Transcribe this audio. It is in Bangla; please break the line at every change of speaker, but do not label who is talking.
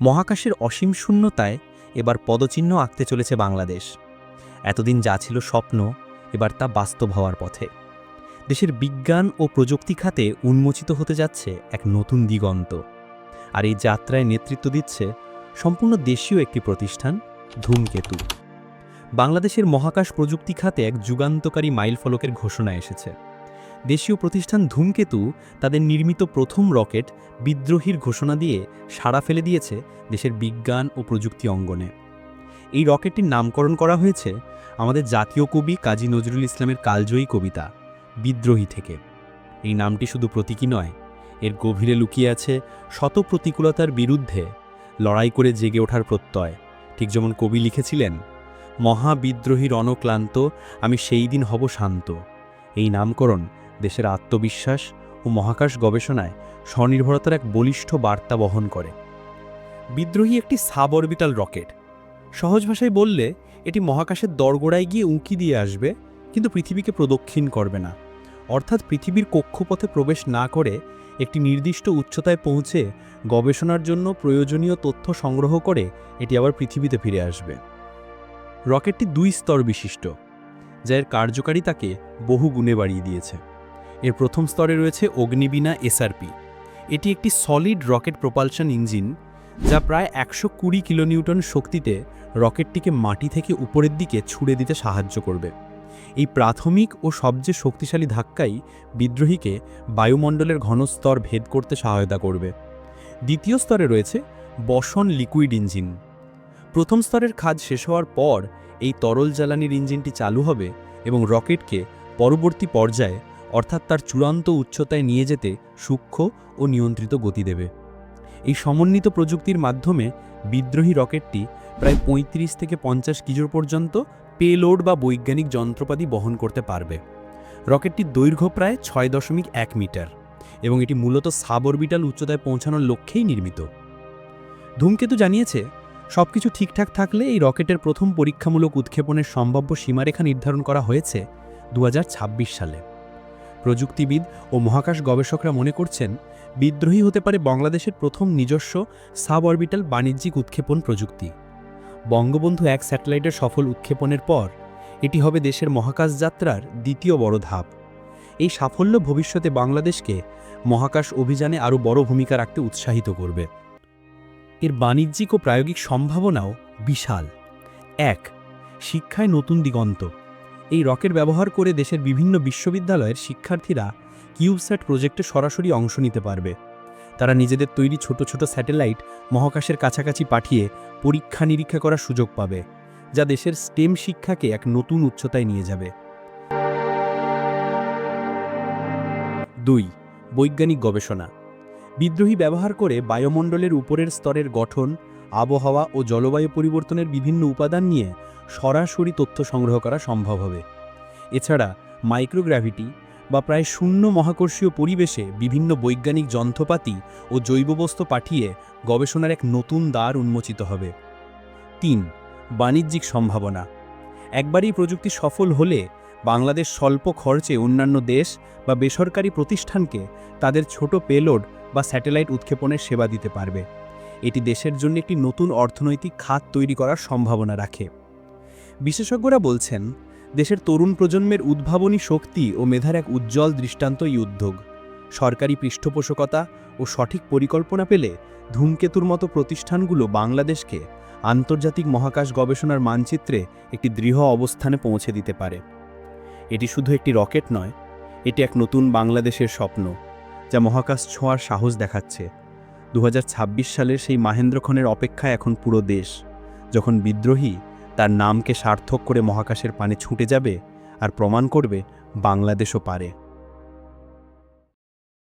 মহাকাশের অসীম শূন্যতায় এবার পদচিহ্ন আঁকতে চলেছে বাংলাদেশ। এতদিন যা ছিল স্বপ্ন, এবার তা বাস্তব হওয়ার পথে। দেশের বিজ্ঞান ও প্রযুক্তি খাতে উন্মোচিত হতে যাচ্ছে এক নতুন দিগন্ত। আর এই যাত্রায় নেতৃত্ব দিচ্ছে সম্পূর্ণ দেশীয় একটি প্রতিষ্ঠান, ধূমকেতু। বাংলাদেশের মহাকাশ প্রযুক্তি খাতে এক যুগান্তকারী মাইলফলকের ঘোষণা এসেছে। দেশীয় প্রতিষ্ঠান ধূমকেতু তাদের নির্মিত প্রথম রকেট বিদ্রোহীর ঘোষণা দিয়ে সাড়া ফেলে দিয়েছে দেশের বিজ্ঞান ও প্রযুক্তি অঙ্গনে। এই রকেটটির নামকরণ করা হয়েছে আমাদের জাতীয় কবি কাজী নজরুল ইসলামের কালজয়ী কবিতা, বিদ্রোহী থেকে। এই নামটি শুধু প্রতীকী নয়, এর গভীরে লুকিয়ে আছে শত প্রতিকূলতার বিরুদ্ধে লড়াই করে জেগে ওঠার প্রত্যয়। ঠিক যেমন কবি লিখেছিলেন মহাবিদ্রোহীর অনক্লান্ত আমি সেই দিন হব শান্ত। এই নামকরণ দেশের আত্মবিশ্বাস ও মহাকাশ গবেষণায় স্বনির্ভরতার এক বলিষ্ঠ বার্তা বহন করে। বিদ্রোহী একটি সাব অরবিটাল রকেট। সহজ ভাষায় বললে, এটি মহাকাশের দরগোড়ায় গিয়ে উঁকি দিয়ে আসবে, কিন্তু পৃথিবীকে প্রদক্ষিণ করবে না। অর্থাৎ পৃথিবীর কক্ষপথে প্রবেশ না করে একটি নির্দিষ্ট উচ্চতায় পৌঁছে গবেষণার জন্য প্রয়োজনীয় তথ্য সংগ্রহ করে এটি আবার পৃথিবীতে ফিরে আসবে। রকেটটি দুই স্তর বিশিষ্ট, যা এর কার্যকারিতাকে বহু গুণে বাড়িয়ে দিয়েছে। এর প্রথম স্তরে রয়েছে অগ্নিবীণা এসআরপি এটি একটি সলিড রকেট প্রপালশন ইঞ্জিন যা প্রায় একশো কুড়ি কিলোনিউটন শক্তিতে রকেটটিকে মাটি থেকে উপরের দিকে ছুড়ে দিতে সাহায্য করবে। এই প্রাথমিক ও সবচেয়ে শক্তিশালী ধাক্কাই বিদ্রোহীকে বায়ুমণ্ডলের ঘনস্তর ভেদ করতে সহায়তা করবে। দ্বিতীয় স্তরে রয়েছে বসন লিকুইড ইঞ্জিন প্রথম স্তরের কাজ শেষ হওয়ার পর এই তরল জ্বালানির ইঞ্জিনটি চালু হবে এবং রকেটকে পরবর্তী পর্যায়ে অর্থাৎ তার চূড়ান্ত উচ্চতায় নিয়ে যেতে সূক্ষ্ম ও নিয়ন্ত্রিত গতি দেবে। এই সমন্বিত প্রযুক্তির মাধ্যমে বিদ্রোহী রকেটটি প্রায় ৩৫ থেকে পঞ্চাশ কিজোর পর্যন্ত পেলোড বা বৈজ্ঞানিক যন্ত্রপাতি বহন করতে পারবে। রকেটটির দৈর্ঘ্য প্রায় ছয় দশমিক এক মিটার এবং এটি মূলত সাবঅরবিটাল উচ্চতায় পৌঁছানোর লক্ষ্যেই নির্মিত। ধূমকেতু জানিয়েছে, সবকিছু ঠিকঠাক থাকলে এই রকেটের প্রথম পরীক্ষামূলক উৎক্ষেপণের সম্ভাব্য সীমারেখা নির্ধারণ করা হয়েছে দু হাজার ছাব্বিশ সালে। প্রযুক্তিবিদ ও মহাকাশ গবেষকরা মনে করছেন, বিদ্রোহী হতে পারে বাংলাদেশের প্রথম নিজস্ব সাবঅরবিটাল বাণিজ্যিক উৎক্ষেপণ প্রযুক্তি। বঙ্গবন্ধু এক স্যাটেলাইটের সফল উৎক্ষেপণের পর, এটি হবে দেশের মহাকাশ যাত্রার দ্বিতীয় বড় ধাপ। এই সাফল্য ভবিষ্যতে বাংলাদেশকে মহাকাশ অভিযানে আরও বড় ভূমিকা রাখতে উৎসাহিত করবে। এর বাণিজ্যিক ও প্রায়োগিক সম্ভাবনাও বিশাল। এক, শিক্ষায় নতুন দিগন্ত। এই রকেট ব্যবহার করে দেশের বিভিন্ন বিশ্ববিদ্যালয়ের শিক্ষার্থীরা কিউবস্যাট প্রজেক্টে সরাসরি অংশ নিতে পারবে। তারা নিজেদের তৈরি ছোট ছোট স্যাটেলাইট মহাকাশের কাছাকাছি পাঠিয়ে পরীক্ষা নিরীক্ষা করার সুযোগ পাবে, যা দেশের স্টেম শিক্ষাকে এক নতুন উচ্চতায় নিয়ে যাবে। দুই, বৈজ্ঞানিক গবেষণা। বিদ্রোহী ব্যবহার করে বায়ুমণ্ডলের উপরের স্তরের গঠন, আবহাওয়া ও জলবায়ু পরিবর্তনের বিভিন্ন উপাদান নিয়ে সরাসরি তথ্য সংগ্রহ করা সম্ভব হবে। এছাড়া মাইক্রোগ্র্যাভিটি বা প্রায় শূন্য মহাকর্ষীয় পরিবেশে বিভিন্ন বৈজ্ঞানিক যন্ত্রপাতি ও জৈববস্তু পাঠিয়ে গবেষণার এক নতুন দ্বার উন্মোচিত হবে। তিন, বাণিজ্যিক সম্ভাবনা। একবারই প্রযুক্তি সফল হলে বাংলাদেশ স্বল্প খরচে অন্যান্য দেশ বা বেসরকারি প্রতিষ্ঠানকে তাদের ছোট পেলোড বা স্যাটেলাইট উৎক্ষেপণের সেবা দিতে পারবে। এটি দেশের জন্য একটি নতুন অর্থনৈতিক খাত তৈরি করার সম্ভাবনা রাখে। বিশেষজ্ঞরা বলছেন, দেশের তরুণ প্রজন্মের উদ্ভাবনী শক্তি ও মেধার এক উজ্জ্বল দৃষ্টান্ত এই উদ্যোগ। সরকারি পৃষ্ঠপোষকতা ও সঠিক পরিকল্পনা পেলে ধূমকেতুর মতো প্রতিষ্ঠানগুলো বাংলাদেশকে আন্তর্জাতিক মহাকাশ গবেষণার মানচিত্রে একটি দৃঢ় অবস্থানে পৌঁছে দিতে পারে। এটি শুধু একটি রকেট নয়, এটি এক নতুন বাংলাদেশের স্বপ্ন, যা মহাকাশ ছোঁয়ার সাহস দেখাচ্ছে। দু হাজার ছাব্বিশ সালের সেই মাহেন্দ্রক্ষণের অপেক্ষায় এখন পুরো দেশ, যখন বিদ্রোহী তার নামকে সার্থক করে মহাকাশের পানে ছুটে যাবে আর প্রমাণ করবে বাংলাদেশও পারে।